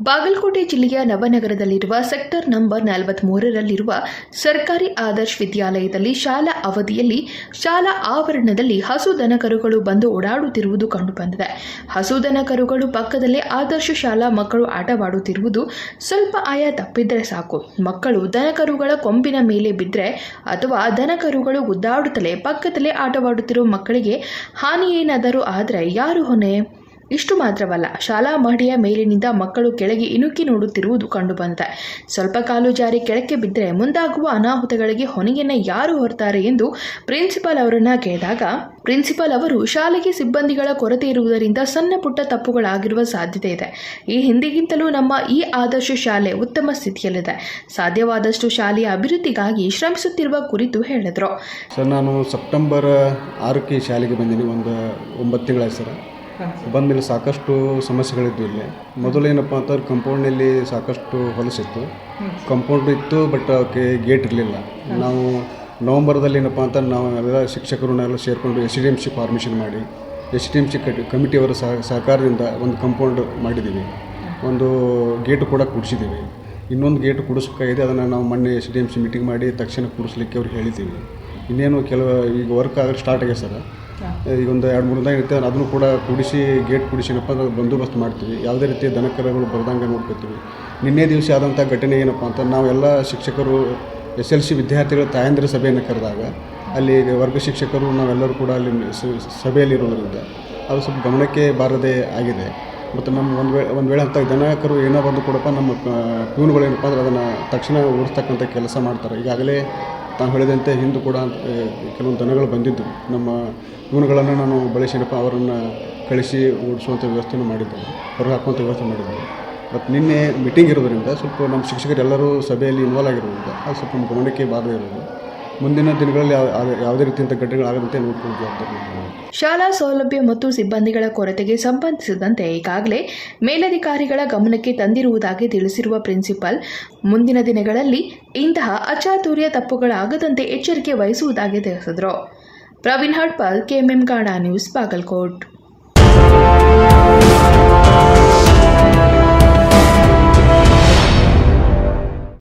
ಬಾಗಲಕೋಟೆ ಜಿಲ್ಲೆಯ ನವನಗರದಲ್ಲಿರುವ sector number ನಲವತ್ಮೂರರಲ್ಲಿರುವ ಸರ್ಕಾರಿ ಆದರ್ಶ್ ವಿದ್ಯಾಲಯದಲ್ಲಿ ಶಾಲಾ ಅವಧಿಯಲ್ಲಿ ಶಾಲಾ ಆವರಣದಲ್ಲಿ ಹಸು ದನಕರುಗಳು ಬಂದು ಓಡಾಡುತ್ತಿರುವುದು ಕಂಡುಬಂದಿದೆ. ಹಸು ದನಕರುಗಳು ಪಕ್ಕದಲ್ಲೇ ಆದರ್ಶ ಶಾಲಾ ಮಕ್ಕಳು ಆಟವಾಡುತ್ತಿರುವುದು ಸ್ವಲ್ಪ ಆಯ ತಪ್ಪಿದ್ರೆ ಸಾಕು. ಮಕ್ಕಳು ದನಕರುಗಳ ಕೊಂಬಿನ ಮೇಲೆ ಬಿದ್ದರೆ ಅಥವಾ ದನಕರುಗಳು ಗುದ್ದಾಡುತ್ತಲೇ ಪಕ್ಕದಲ್ಲೇ ಆಟವಾಡುತ್ತಿರುವ ಮಕ್ಕಳಿಗೆ ಹಾನಿ ಏನಾದರೂ ಆದರೆ ಯಾರು ಹೊಣೆ? ಇಷ್ಟು ಮಾತ್ರವಲ್ಲ, ಶಾಲಾ ಮಹಡಿಯ ಮೇಲಿನಿಂದ ಮಕ್ಕಳು ಕೆಳಗೆ ಇಣುಕಿ ನೋಡುತ್ತಿರುವುದು ಕಂಡುಬಂದಿದೆ ಸ್ವಲ್ಪ ಕಾಲು ಜಾರಿ ಕೆಳಕ್ಕೆ ಬಿದ್ದರೆ ಮುಂದಾಗುವ ಅನಾಹುತಗಳಿಗೆ ಹೊಣೆಯನ್ನ ಯಾರು ಹೊರತಾರೆ ಎಂದು ಪ್ರಿನ್ಸಿಪಾಲ್ ಅವರನ್ನ ಕೇಳಿದಾಗ, ಪ್ರಿನ್ಸಿಪಾಲ್ ಅವರು, ಶಾಲೆಗೆ ಸಿಬ್ಬಂದಿಗಳ ಕೊರತೆ ಇರುವುದರಿಂದ ಸಣ್ಣ ಪುಟ್ಟ ತಪ್ಪುಗಳಾಗಿರುವ ಸಾಧ್ಯತೆ ಇದೆ. ಈ ಹಿಂದಿಗಿಂತಲೂ ನಮ್ಮ ಈ ಆದರ್ಶ ಶಾಲೆ ಉತ್ತಮ ಸ್ಥಿತಿಯಲ್ಲಿದೆ. ಸಾಧ್ಯವಾದಷ್ಟು ಶಾಲೆಯ ಅಭಿವೃದ್ಧಿಗಾಗಿ ಶ್ರಮಿಸುತ್ತಿರುವ ಕುರಿತು ಹೇಳಿದರು. ಸರ್, ನಾನು ಸೆಪ್ಟೆಂಬರ್ ಆರಕ್ಕೆ ಶಾಲೆಗೆ ಬಂದಿದ್ದೀನಿ ಒಂದು ಒಂಬತ್ತು ತಿಂಗಳ ಸರ್. ಬಂದಮೇಲೆ ಸಾಕಷ್ಟು ಸಮಸ್ಯೆಗಳಿದ್ವು ಇಲ್ಲಿ. ಮೊದಲೇನಪ್ಪ ಅಂತಂದ್ರೆ ಕಂಪೌಂಡ್ನಲ್ಲಿ ಸಾಕಷ್ಟು ಹೊಲಸಿತ್ತು ಕಂಪೌಂಡ್ ಇತ್ತು ಬಟ್ ಅವಕ್ಕೆ ಗೇಟ್ ಇರಲಿಲ್ಲ. ನಾವು ನವಂಬರ್ದಲ್ಲಿ ಏನಪ್ಪ ಅಂತ ನಾವು ಎಲ್ಲ ಶಿಕ್ಷಕರನ್ನೆಲ್ಲ ಸೇರಿಕೊಂಡು S D M C formation ಮಾಡಿ, ಎಸ್ ಡಿ ಎಂ ಸಿ ಕಮಿಟಿಯವರ ಸಹ, ಸಹಕಾರದಿಂದ ಒಂದು ಕಂಪೌಂಡ್ ಮಾಡಿದ್ದೀವಿ. ಒಂದು ಗೇಟು ಕೂಡ ಕೂಡಿಸಿದ್ದೀವಿ. ಇನ್ನೊಂದು ಗೇಟ್ ಕೂಡಿಸ್ಬೇಕಾಗಿದೆ ಅದನ್ನು ನಾವು ಮೊನ್ನೆ S D M C meeting ಮಾಡಿ ತಕ್ಷಣ ಕೂಡಿಸ್ಲಿಕ್ಕೆ ಅವ್ರಿಗೆ ಹೇಳಿದ್ದೀವಿ. ಇನ್ನೇನು ಕೆಲವು, ಈಗ ವರ್ಕ್ ಆಗೋದು ಸ್ಟಾರ್ಟ್ ಆಗಿದೆ ಸರ್. ಈಗ ಒಂದು ಎರಡು ಮೂರು ದಿನ ಇರ್ತೇವೆ ಅದನ್ನು ಕೂಡ ಕೂಡಿಸಿ, ಗೇಟ್ ಕೂಡಿಸಿನಪ್ಪ ಅಂದ್ರೆ ಬಂದೋಬಸ್ತ್ ಮಾಡ್ತೀವಿ. ಯಾವುದೇ ರೀತಿಯ ದನಕರಗಳು ಬರ್ದಂಗೆ ನೋಡ್ಕೊತೀವಿ. ನಿನ್ನೆ ದಿವಸ ಆದಂಥ ಘಟನೆ ಏನಪ್ಪ ಅಂತ ನಾವೆಲ್ಲ ಶಿಕ್ಷಕರು, ಎಸ್ ಎಲ್ ಸಿ ವಿದ್ಯಾರ್ಥಿಗಳ ತಾಯಂದಿರ ಸಭೆಯನ್ನು ಕರೆದಾಗ, ಅಲ್ಲಿ ವರ್ಗ ಶಿಕ್ಷಕರು, ನಾವೆಲ್ಲರೂ ಕೂಡ ಅಲ್ಲಿ ಸಭೆಯಲ್ಲಿರೋದ್ರಿಂದ ಅದು ಸ್ವಲ್ಪ ಗಮನಕ್ಕೆ ಬಾರದೇ ಆಗಿದೆ. ಮತ್ತು ನಮ್ಮ ಒಂದು ವೇಳೆ ಒಂದು ವೇಳೆ ಅಂತ ದನಕರು ಏನೋ ಬಂದು ಕೂಡಪ್ಪ, ನಮ್ಮ ಪ್ಯೂನ್ಗಳು ಏನಪ್ಪ ಅಂದ್ರೆ ಅದನ್ನು ತಕ್ಷಣ ಓಡಿಸ್ತಕ್ಕಂಥ ಕೆಲಸ ಮಾಡ್ತಾರೆ. ಈಗಾಗಲೇ ತಾವು ಹೇಳಿದಂತೆ ಹಿಂದೂ ಕೂಡ ಕೆಲವೊಂದು ದನಗಳು ಬಂದಿದ್ದು. ನಮ್ಮ ಇವನುಗಳನ್ನು ನಾನು ಬಳಸಿನಪ್ಪ ಅವರನ್ನು ಕಳಿಸಿ ಓಡಿಸುವಂಥ ವ್ಯವಸ್ಥೆನೂ ಮಾಡಿದ್ದೇನೆ. ಹೊರಗೆ ಹಾಕುವಂಥ ವ್ಯವಸ್ಥೆ ಮಾಡಿದ್ದೇನೆ. ಮತ್ತು ನಿನ್ನೆ ಮೀಟಿಂಗ್ ಇರೋದರಿಂದ ಸ್ವಲ್ಪ ನಮ್ಮ ಶಿಕ್ಷಕರೆಲ್ಲರೂ ಸಭೆಯಲ್ಲಿ ಇನ್ವಾಲ್ವ್ ಆಗಿರೋದ್ರಿಂದ ಅದು ಸ್ವಲ್ಪ ನಮ್ಮ ಗಮನಕ್ಕೆ ಬಾರದೇ ಇರೋದು ಮುಂದಿನ ದಿನಗಳಲ್ಲಿ ಯಾವ ಯಾವ- ಯಾವುದೇ ರೀತಿಯಂಥ ಘಟನೆಗಳಾಗದಂತೆ ಜವಾಬ್ದಾರಿ ಶಾಲಾ ಸೌಲಭ್ಯ ಮತ್ತು ಸಿಬ್ಬಂದಿಗಳ ಕೊರತೆಗೆ ಸಂಬಂಧಿಸಿದಂತೆ ಈಗಾಗಲೇ ಮೇಲಧಿಕಾರಿಗಳ ಗಮನಕ್ಕೆ ತಂದಿರುವುದಾಗಿ ತಿಳಿಸಿರುವ ಪ್ರಿನ್ಸಿಪಲ್, ಮುಂದಿನ ದಿನಗಳಲ್ಲಿ ಇಂತಹ ಅಚಾತುರ್ಯ ತಪ್ಪುಗಳಾಗದಂತೆ ಎಚ್ಚರಿಕೆ ವಹಿಸುವುದಾಗಿ ತಿಳಿಸಿದರು. ಪ್ರವೀಣ್ ಹಡ್ಪಾಲ್ ಕೆಎಂಎಂ ಗಾಣ ನ್ಯೂಸ್ ಬಾಗಲ್ಕೋಟ್.